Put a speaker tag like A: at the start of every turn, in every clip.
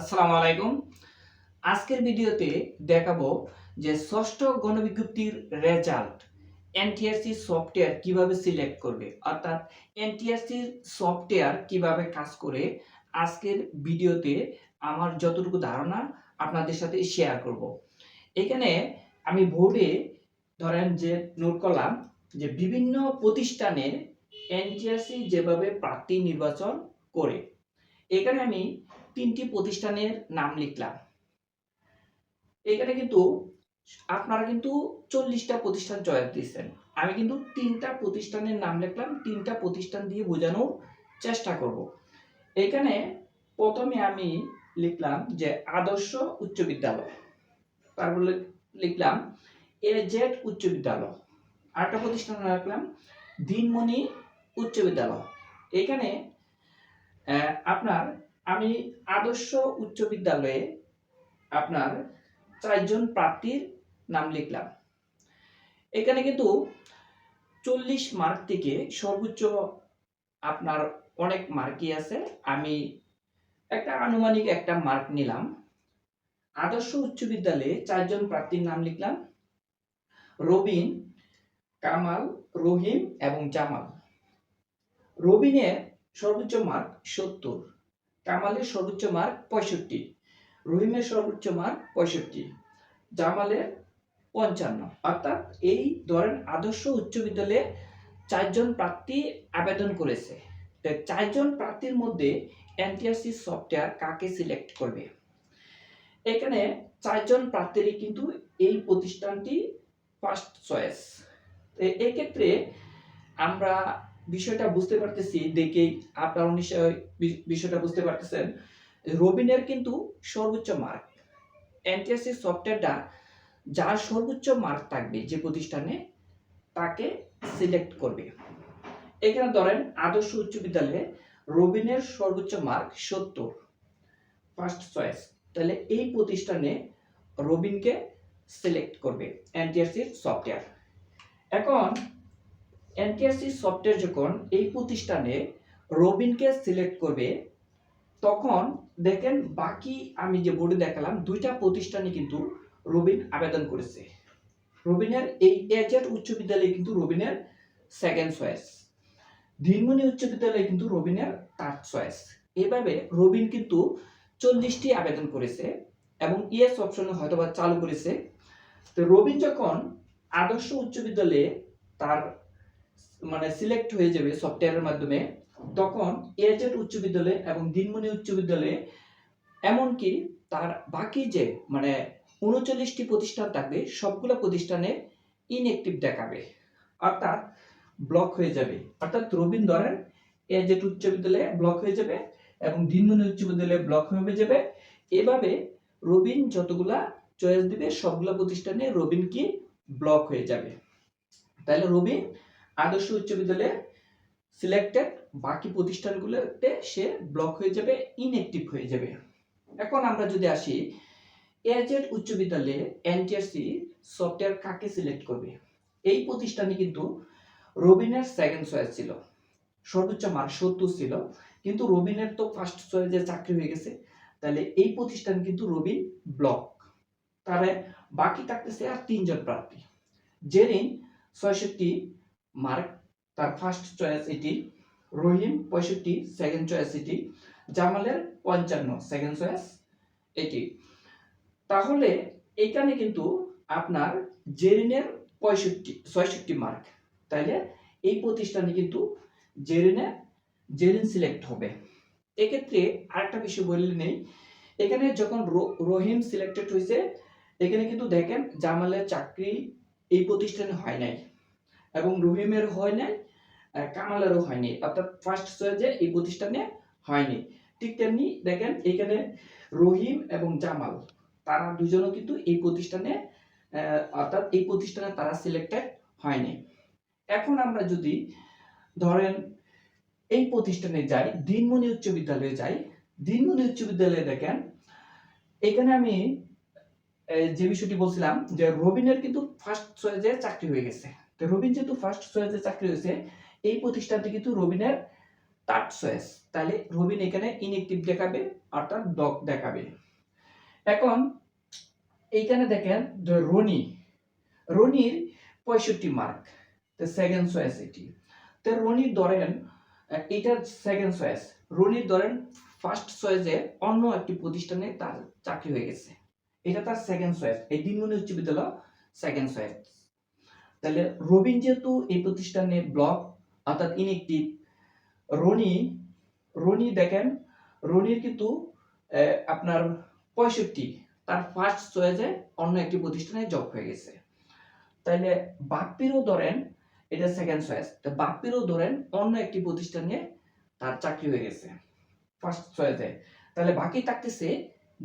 A: আসসালামু আলাইকুম। আজকের ভিডিওতে দেখাবো যে ষষ্ঠ গণবিজ্ঞপ্তির রেজাল্ট এনটিআরসি সফটওয়্যার কীভাবে সিলেক্ট করবে, অর্থাৎ এনটিআরসি সফটওয়্যার কীভাবে কাজ করে, আজকের ভিডিওতে আমার যতটুকু ধারণা আপনাদের সাথে শেয়ার করব। এখানে আমি বোর্ডে ধরেন যে নোট করলাম যে বিভিন্ন প্রতিষ্ঠানে এনটিআরসি যেভাবে প্রার্থী নির্বাচন করে, এখানে আমি তিনটি প্রতিষ্ঠানের নাম লিখলাম। এখানে কিন্তু আপনারা কিন্তু চল্লিশটা প্রতিষ্ঠান চয়েস দিচ্ছেন আমি কিন্তু তিনটা প্রতিষ্ঠানের নাম লিখলাম, তিনটা প্রতিষ্ঠান দিয়ে বোঝানোর চেষ্টা করব। এখানে প্রথমে আমি লিখলাম যে আদর্শ উচ্চ বিদ্যালয়। তারপর লিখলাম এ জেড উচ্চ বিদ্যালয়। আরেকটা প্রতিষ্ঠান রাখলাম, দিনমণি উচ্চ বিদ্যালয়। এখানে আপনার আমি আদর্শ উচ্চ বিদ্যালয়ে আপনার চারজন প্রার্থীর নাম লিখলাম। এখানে কিন্তু চল্লিশ মার্ক থেকে সর্বোচ্চ আপনার অনেক মার্কই আছে। আমি একটা আনুমানিক একটা মার্ক নিলাম। আদর্শ উচ্চ বিদ্যালয়ে চারজন প্রার্থীর নাম লিখলাম। রবিন, কামাল, রহিম এবং জামাল। রবিনের সর্বোচ্চ মার্ক সত্তর। কামালের সর্বোচ্চ মার্ক পঁয়ষট্টি। রহিমের সর্বোচ্চ মার্ক পঁয়ষট্টি। জামালের পঞ্চান্ন। অর্থাৎ এই ধরেন আদর্শ উচ্চ বিদ্যালয়ে চারজন প্রার্থী আবেদন করেছে। চারজন প্রার্থীর মধ্যে এনটিআরসি সফটওয়্যার কাকে সিলেক্ট করবে? এখানে চারজন প্রার্থীরই কিন্তু এই প্রতিষ্ঠানটি ফার্স্ট চয়েস এক্ষেত্রে আমরা বিষয়টা বুঝতে পারতেছি দেখেই আপনারা নিশ্চয় বিষয়টা বুঝতে পারতেছেন। রবিনের কিন্তু সর্বোচ্চ মার্ক এনটিএসসি সফটওয়্যারটা যার সর্বোচ্চ মার্ক থাকবে যে প্রতিষ্ঠানে, তাকে সিলেক্ট করবে। এখানে ধরেন আদর্শ উচ্চ বিদ্যালয়ে রবিনের সর্বোচ্চ মার্ক সত্তর। ফার্স্ট চয়েস তাহলে এই প্রতিষ্ঠানে রবিনকে সিলেক্ট করবে এনটিএসসির সফটওয়্যার। এখন এনটিএসসি সফটওয়্যার যখন এই প্রতিষ্ঠানে রবিনকে সিলেক্ট করবে, তখন দেখেন বাকি আমি যে বোর্ডে দেখালাম, দুইটা প্রতিষ্ঠানে কিন্তু রবিন আবেদন করেছে। রবিনের এই এজেড উচ্চ বিদ্যালয়ে কিন্তু রবিনের সেকেন্ড চয়েস দিনমণি উচ্চ বিদ্যালয়ে কিন্তু রবিনের থার্ড চয়েস এভাবে রবিন কিন্তু চল্লিশটি আবেদন করেছে এবং ইয়েস অপশনে হয়তোবা চালু করেছে। তো রবিন যখন আদর্শ উচ্চ বিদ্যালয়ে তার মানে সিলেক্ট হয়ে যাবে সফটওয়্যারের মাধ্যমে, তখন এজেড উচ্চ বিদ্যালয়ে এবং দিনমণি উচ্চ বিদ্যালয়ে এমনকি তার বাকি যে মানে উনচল্লিশটি প্রতিষ্ঠান থাকবে, সবগুলো প্রতিষ্ঠানে ইনএক্টিভ দেখাবে, অর্থাৎ ব্লক হয়ে যাবে। অর্থাৎ রবীন ধরেন এজেড উচ্চ বিদ্যালয়ে ব্লক হয়ে যাবে এবং দিনমণি উচ্চ বিদ্যালয়ে ব্লক হয়ে যাবে। এভাবে রবিন যতগুলা চয়েস দিবে, সবগুলা প্রতিষ্ঠানে রবিন কি ব্লক হয়ে যাবে। তাহলে রবিন আদর্শ উচ্চ বিদ্যালয়ে সিলেক্টেড বাকি প্রতিষ্ঠানগুলোতে সে ব্লক হয়ে যাবে ইনএক্টিভ হয়ে যাবে। এখন আমরা যদি আসি এজেড উচ্চ বিদ্যালয়ে এনটিআরসি সফটওয়্যার কাকে সিলেক্ট করবে? এই প্রতিষ্ঠানে কিন্তু রবিনের সেকেন্ড চয়েস ছিল। সর্বোচ্চ মার্ক সত্তর ছিল। কিন্তু রবিনের তো ফার্স্ট চয়েসে চাকরি হয়ে গেছে। তাহলে এই প্রতিষ্ঠান কিন্তু রবিন ব্লক তাহলে বাকি থাকতেছে আর তিনজন প্রার্থী। জেরিন ছয়ষট্টি মার্ক, তার ফার্স্ট চয়েস এটি রহিম, পঁয়ষট্টি সেকেন্ড চয়েস এটি জামালের পঞ্চান্ন সেকেন্ড চয়েস এটি। তাহলে এখানে কিন্তু আপনার জেরিনের পঁয়ষট্টি, ছয়ষট্টি মার্ক। তাইলে এই প্রতিষ্ঠানে কিন্তু জেরিনে, জেরিন সিলেক্ট হবে। এক্ষেত্রে আরেকটা বিষয় বললে নেই, এখানে যখন রহিম সিলেক্টেড হয়েছে, এখানে কিন্তু দেখেন জামালের চাকরি এই প্রতিষ্ঠানে হয় নাই। এবং রহিমের হয় নাই কামালেরও হয়নি অর্থাৎ ফার্স্ট চয়েসে এই প্রতিষ্ঠানে হয়নি ঠিক তেমনি দেখেন এখানে রহিম এবং জামাল, তারা দুজনও কিন্তু এই প্রতিষ্ঠানে অর্থাৎ এই প্রতিষ্ঠানে তারা সিলেক্টেড হয়নি এখন আমরা যদি ধরেন এই প্রতিষ্ঠানে যাই, দিনমণি উচ্চ বিদ্যালয়ে যাই, দিনমণি উচ্চ বিদ্যালয়ে দেখেন, এখানে আমি যে বিষয়টি বলছিলাম যে রবিনের কিন্তু ফার্স্ট চয়েসে চাকরি হয়ে গেছে। তো রবিন যেহেতু ফার্স্ট চয়েসে চাকরি হয়েছে, এই প্রতিষ্ঠানটি কিন্তু রবিনের থার্ড চয়েস তাহলে রবিন এখানে ইনএক্টিভ দেখাবে অর্থাৎ ডক দেখাবে। এখন এইখানে দেখেন রনি, রনির পঁয়ষট্টি মার্ক তো সেকেন্ড চয়েস এটি। তো রনির ধরেন এটার সেকেন্ড চয়েস রনির ধরেন ফার্স্ট চয়েসে অন্য একটি প্রতিষ্ঠানে তার চাকরি হয়ে গেছে। এটা তার সেকেন্ড চয়েস এই দিনমণি উচ্চ বিদ্যালয় সেকেন্ড চয়েস তাহলে রবিন যেহেতু এই প্রতিষ্ঠানে ব্লক অর্থাৎ ইনএক্টিভ রনি রনি দেখেন, রনির কিন্তু আপনার পঁয়ষট্টি, তার ফার্স্ট চয়েসে অন্য একটি প্রতিষ্ঠানে জব হয়ে গেছে। তাহলে বাপ্পিরও ধরেন, এটা সেকেন্ড চয়েস তো বাপ্পিরও ধরেন অন্য একটি প্রতিষ্ঠানে তার চাকরি হয়ে গেছে ফার্স্ট চয়েসে তাহলে বাকি থাকতেছে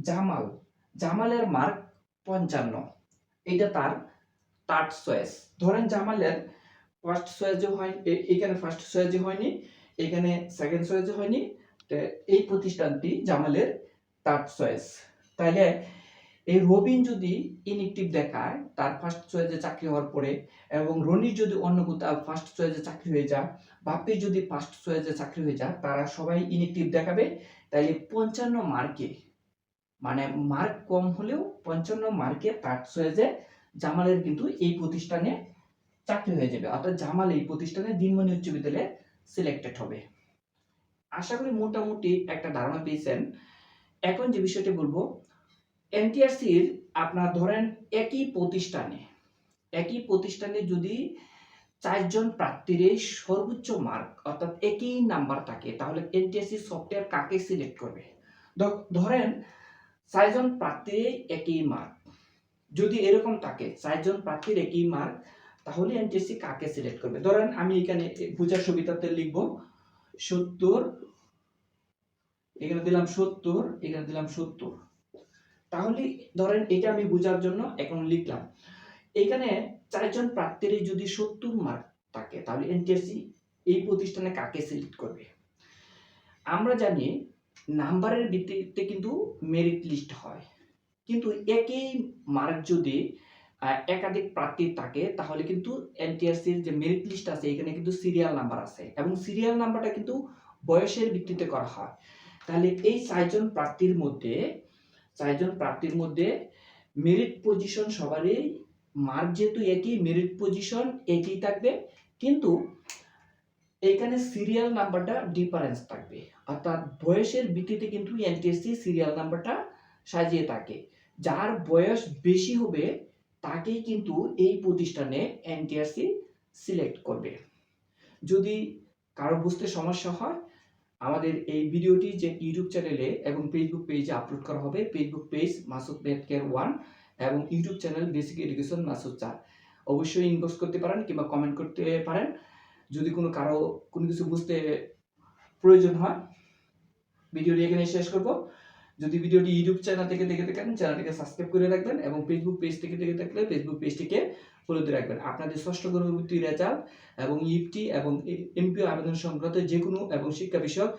A: জামাল, জামালের মার্ক পঞ্চান্ন এটা তার থার্ড চয়েস ধরেন জামালের ফার্স্ট চয়েসে হয় এখানে ফার্স্ট চয়েসে হয়নি, এখানে সেকেন্ড চয়েসে হয়নি এই প্রতিষ্ঠানটি জামালের থার্ড চয়েস তাহলে এই রবিন যদি ইনএক্টিভ দেখায়, তার ফার্স্ট চয়েসে চাকরি হওয়ার পরে এবং রনির যদি অন্য কোথাও ফার্স্ট চয়েসে চাকরি হয়ে যায়, বাপির যদি ফার্স্ট চয়েসে চাকরি হয়ে যায়, তারা সবাই ইনএক্টিভ দেখাবে। তাইলে পঞ্চান্ন মার্কে মানে মার্ক কম হলেও পঞ্চান্ন মার্কে থার্ড চয়েসে জামালের কিন্তু এই প্রতিষ্ঠানে চাকরি হয়ে যাবে। অর্থাৎ জামাল এই প্রতিষ্ঠানে দিনমণি উচ্চ বিদ্যালয়ে সিলেক্টেড হবে। আশা করি মোটামুটি একটা ধারণা পেয়েছেন। এখন যে বিষয়টি বলব এনটিআরসির আপনার ধরেন একই প্রতিষ্ঠানে একই প্রতিষ্ঠানে যদি চারজন প্রার্থীর সর্বোচ্চ মার্ক অর্থাৎ একই নাম্বার থাকে, তাহলে এনটিএসসি সফটওয়্যার কাকে সিলেক্ট করবে? ধরেন চারজন প্রার্থীর একই মার্ক যদি এরকম থাকে, চারজন প্রার্থীর একই মার্ক তাহলে এনটিএসসি কাকে সিলেক্ট করবে। ধরেন আমি এখানে বুঝার সুবিধাতে লিখব, সত্তর, এখানে দিলাম সত্তর, এখানে দিলাম সত্তর। তাহলে ধরেন এটা আমি বোঝার জন্য এখন লিখলাম। এখানে চারজন প্রার্থীর যদি সত্তর মার্ক থাকে, তাহলে এনটিএসসি এই প্রতিষ্ঠানে কাকে সিলেক্ট করবে। আমরা জানি নাম্বারের ভিত্তিতে কিন্তু মেরিট লিস্ট হয়। কিন্তু একই মার্ক যদি একাধিক প্রার্থী থাকে, তাহলে কিন্তু এনটিআরসির যে মেরিট লিস্ট আছে, এখানে কিন্তু সিরিয়াল নাম্বার আছে এবং সিরিয়াল নাম্বারটা কিন্তু বয়সের ভিত্তিতে করা হয়। তাহলে এই চারজন প্রার্থীর মধ্যে, চারজন প্রার্থীর মধ্যে মেরিট পজিশন সবারই মার্ক যেহেতু একই মেরিট পজিশন একই থাকবে, কিন্তু এখানে সিরিয়াল নাম্বারটা ডিফারেন্স থাকবে। অর্থাৎ বয়সের ভিত্তিতে কিন্তু এনটিএসসি সিরিয়াল নাম্বারটা সাজিয়ে থাকে। যার বয়স বেশি হবে, তাকেই কিন্তু এই প্রতিষ্ঠানে এনটিআরসি সিলেক্ট করবে। যদি কারও বুঝতে সমস্যা হয়, আমাদের এই ভিডিওটি যে ইউটিউব চ্যানেলে এবং ফেসবুক পেজে আপলোড করা হবে Facebook page Masud net care one এবং YouTube channel basic education Masud চার। অবশ্যই ইনবক্স করতে পারেন কিংবা কমেন্ট করতে পারেন। যদি কোনো কারও কোনো কিছু বুঝতে প্রয়োজন হয়, ভিডিওটি এখানে শেষ করব। যদি ভিডিওটি ইউটিউব চ্যানেল থেকে দেখে থাকেন, চ্যানেলটিকে সাবস্ক্রাইব করে রাখবেন এবং ফেসবুক পেজ থেকে দেখে থাকলে ফেসবুক পেজটিকে ফলো দিয়ে রাখবেন। আপনাদের ষষ্ঠ গণভুক্তি রেজাল্ট এবং ইফটি এবং এমপিও আবেদন সংক্রান্ত যে কোনো এবং শিক্ষা বিষয়ক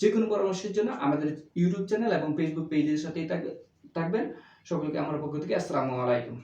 A: যে কোনো পরামর্শের জন্য আমাদের ইউটিউব চ্যানেল এবং ফেসবুক পেজের সাথেই থাকবে- থাকবেন। সকলকে আমার পক্ষ থেকে আসসালামু আলাইকুম।